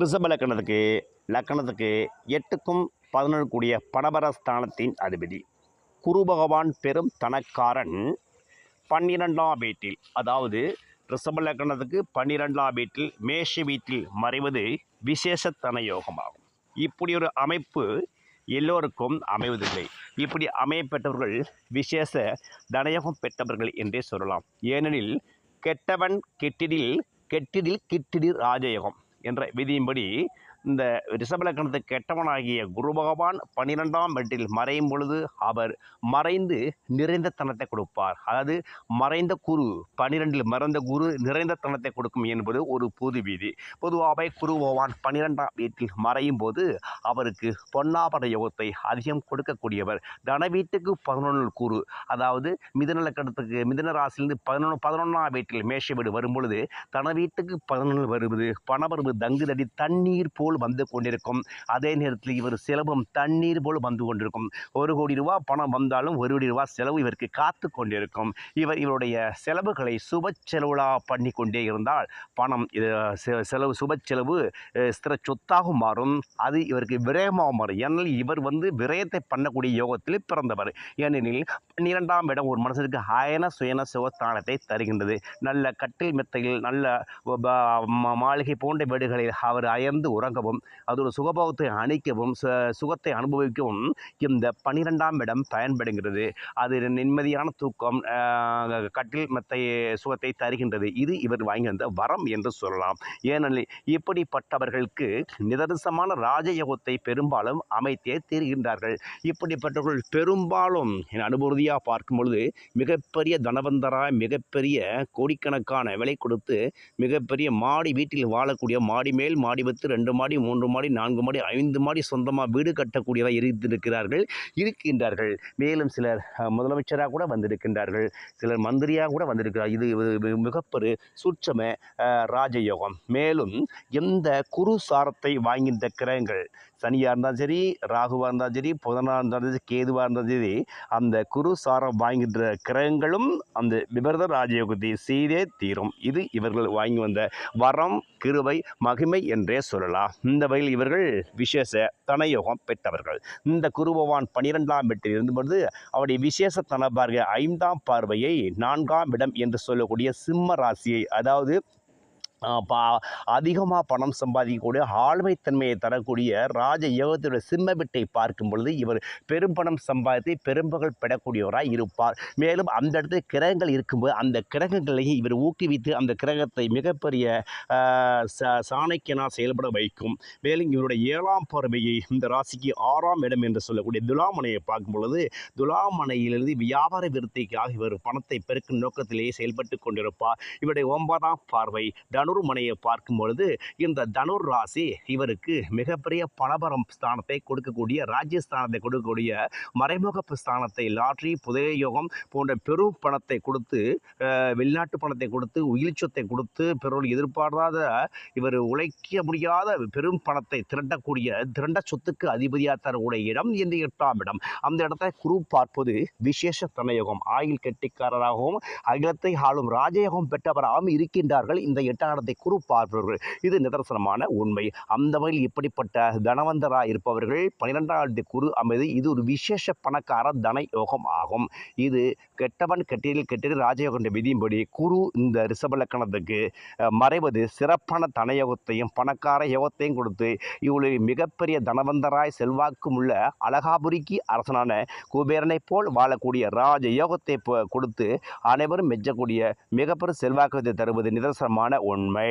ரிஷப லக்கணத்துக்கு லக்கணத்துக்கு எட்டுக்கும் பதினொன்று கூடிய பணபர ஸ்தானத்தின் அதிபதி குரு பகவான் பெரும் தனக்காரன். பன்னிரெண்டாம் வீட்டில் அதாவது ரிஷப லக்கணத்துக்கு பன்னிரெண்டாம் வீட்டில் மேஷ வீட்டில் மறைவது விசேஷ தன யோகமாகும் இப்படி ஒரு அமைப்பு எல்லோருக்கும் அமைவதில்லை. இப்படி அமையப்பெற்றவர்கள் விசேஷ தனயோகம் பெற்றவர்கள் என்றே சொல்லலாம். ஏனெனில் கெட்டவன் கெட்டிடில் கெட்டிடில் கிட்டிடில் ராஜயோகம். என்ற விதியின்படி இந்த ரிஷபலக்கணத்துக்கு கெட்டவனாகிய குரு பகவான் பன்னிரெண்டாம் வீட்டில் மறையும் பொழுது அவர் மறைந்து நிறைந்த தனத்தை கொடுப்பார். அதாவது மறைந்த குரு பன்னிரெண்டில் மறைந்த குரு நிறைந்த தனத்தை கொடுக்கும் என்பது ஒரு பொது வீதி. பொதுவாகவே குரு பகவான் பன்னிரெண்டாம் வீட்டில் மறையும் போது அவருக்கு பொன்னாபர யோகத்தை அதிகம் கொடுக்கக்கூடியவர். தன வீட்டுக்கு பதினொன்று குரு அதாவது மிதன லக்கணத்துக்கு மிதன ராசிலிருந்து பதினொன்று பதினொன்றாம் வீட்டில் மேஷ வீடு வரும் பொழுது தன வீட்டுக்கு பதினொன்று வருவது பணவரவு தங்குதடி தண்ணீர் போல் வந்து கொண்டிருக்கும். அதே நேரத்தில் இவர் செலவும் தண்ணீர் போல் வந்து கொண்டிருக்கும். ஒரு கோடி ரூபா பணம் வந்தாலும் ஒரு கோடி ரூபா செலவு இவருக்கு காத்து கொண்டிருக்கும். இவர் இவருடைய செலவுகளை சுப செலவுகளாக பண்ணி கொண்டே இருந்தால் பணம் இது செலவு சுப செலவு ஸ்திர சொத்தாக மாறும். அது இவருக்கு விரயமாக மாறும். ஏனெனில் இவர் வந்து விரயத்தை பண்ணக்கூடிய யோகத்தில் பிறந்தவர். ஏனெனில் பன்னிரெண்டாம் இடம் ஒரு மனுஷனுக்கு அயன சுயன சுகஸ்தானத்தை தருகின்றது. நல்ல கட்டில் மெத்தையில் நல்ல மாளிகை போன்ற வீடுகளில் அவர் அயர்ந்து உறங்கவும் அதோட சுகபோகத்தை அணைக்கவும் சுகத்தை அனுபவிக்கவும் இந்த பனிரெண்டாம் இடம் பயன்படுகிறது அது நிம்மதியான தூக்கம் கட்டில் மெத்தை சுகத்தை தருகின்றது. இது இவர் வாங்கி வந்த வரம் என்று சொல்லலாம். ஏனெனில் இப்படிப்பட்டவர்களுக்கு நிதர்சமான ராஜயோகத்தை பெரும்பாலும் அமைத்தே தீர்கின்றார்கள். இப்படிப்பட்டவர்கள் பெரும்பாலும் அனுபவதியாக அனுபூதியாக பார்க்கும் பொழுது மிகப்பெரிய தனவந்தராய் மிகப்பெரிய கோடிக்கணக்கான விலை கொடுத்து மிகப்பெரிய மாடி வீட்டில் வாழக்கூடிய மாடி மேல் மாடி வைத்து ரெண்டு மாடி மாடி மூன்று மாடி நான்கு மாடி ஐந்து மாடி சொந்தமாக வீடு கட்டக்கூடியவரை இருந்திருக்கிறார்கள் இருக்கின்றார்கள். மேலும் சிலர் முதலமைச்சராக கூட வந்திருக்கின்றார்கள். சிலர் மந்திரியாக கூட வந்திருக்கிறார். இது மிகப்பெரு சூட்சம ராஜயோகம். மேலும் எந்த குரு சாரத்தை வாங்கின்ற கிரகங்கள் சனியாக இருந்தாலும் சரி ராகுவாக இருந்தாலும் சரி புதனாக இருந்தாலும் சரி கேதுவாக இருந்தாலும் சரி அந்த குரு சாரம் வாங்கின்ற கிரகங்களும் அந்த விபரத ராஜயோகத்தை செய்தே தீரும். இது இவர்கள் வாங்கி வந்த வரம் கிருவை மகிமை என்றே சொல்லலாம். இந்த வகையில் இவர்கள் விசேஷ தனயோகம் பெற்றவர்கள். இந்த குருபவான் பனிரெண்டாம் வீட்டில் இருந்தபொழுது அவருடைய விசேஷ தன பார்வை ஐந்தாம் பார்வையை நான்காம் இடம் என்று சொல்லக்கூடிய சிம்ம ராசியை அதாவது அதிகமாக பணம் சம்பாதிக்கக்கூடிய ஆளுமைத்தன்மையை தரக்கூடிய ராஜ யோகத்துடைய சிம்ம வீட்டை பார்க்கும் பொழுது இவர் பெரும் பணம் சம்பாதித்து பெரும்பகல் பெறக்கூடியவராக இருப்பார். மேலும் அந்த இடத்துல கிரகங்கள் இருக்கும்போது அந்த கிரகங்களையும் இவர் ஊக்குவித்து அந்த கிரகத்தை மிகப்பெரிய சாணக்கியனாக செயல்பட வைக்கும். மேலும் இவருடைய ஏழாம் பார்வையை இந்த ராசிக்கு ஆறாம் இடம் என்று சொல்லக்கூடிய துலாமனையை பார்க்கும் பொழுது துலாமனையிலிருந்து வியாபார விருத்திக்காக இவர் பணத்தை பெருக்கும் நோக்கத்திலேயே செயல்பட்டு கொண்டிருப்பார். இவருடைய ஒன்பதாம் பார்வை தனுர் மனையை பார்க்கும் பொழுது இந்த தனுர் ராசி இவருக்கு மிகப்பெரிய பலபரம் ஸ்தானத்தை கொடுக்கக்கூடிய ராஜ்யஸ்தானத்தை கொடுக்கக்கூடிய மறைமுக ஸ்தானத்தை லாட்ரி புதையோகம் போன்ற பெரும் பணத்தை கொடுத்து வெளிநாட்டு பணத்தை கொடுத்து உயிர்ச்சத்தை கொடுத்து பிறர் எதிர்பாராத இவர் உழைக்க முடியாத பெரும் பணத்தை திரட்டக்கூடிய திரண்ட சொத்துக்கு அதிபதியாக தரக்கூடிய இடம் இந்த எட்டாம் இடம். அந்த இடத்தை குரு பார்ப்பது விசேஷ தனயோகம். ஆயில் கெட்டிக்காரராகவும் அகிலத்தை ஆளும் ராஜயோகம் பெற்றவராகவும் இருக்கின்றார்கள் இந்த எட்டாம் இடத்தை குரு பார்ப்பவர்கள் இது நிதர்சனமான உண்மை. அந்த வகையில் இப்படிப்பட்ட தனவந்தராக இருப்பவர்கள் பன்னிரெண்டாவது குரு அமைதி இது ஒரு விசேஷ பணக்கார தன யோகம் ஆகும். இது கெட்டவன் கெட்டியில் கெட்டியில் ராஜயோகம் என்ற விதியின்படி குரு இந்த ரிஷப லக்கணத்துக்கு மறைவது சிறப்பான தனயோகத்தையும் பணக்கார யோகத்தையும் கொடுத்து இவளுடைய மிகப்பெரிய தனவந்தராய் செல்வாக்கும் உள்ள அழகாபுரிக்கு அரசனான குபேரனைப் போல் வாழக்கூடிய ராஜ யோகத்தை கொடுத்து அனைவரும் மெச்சக்கூடிய மிகப்பெரும் செல்வாக்கத்தை தருவது நிதர்சனமான உண்மை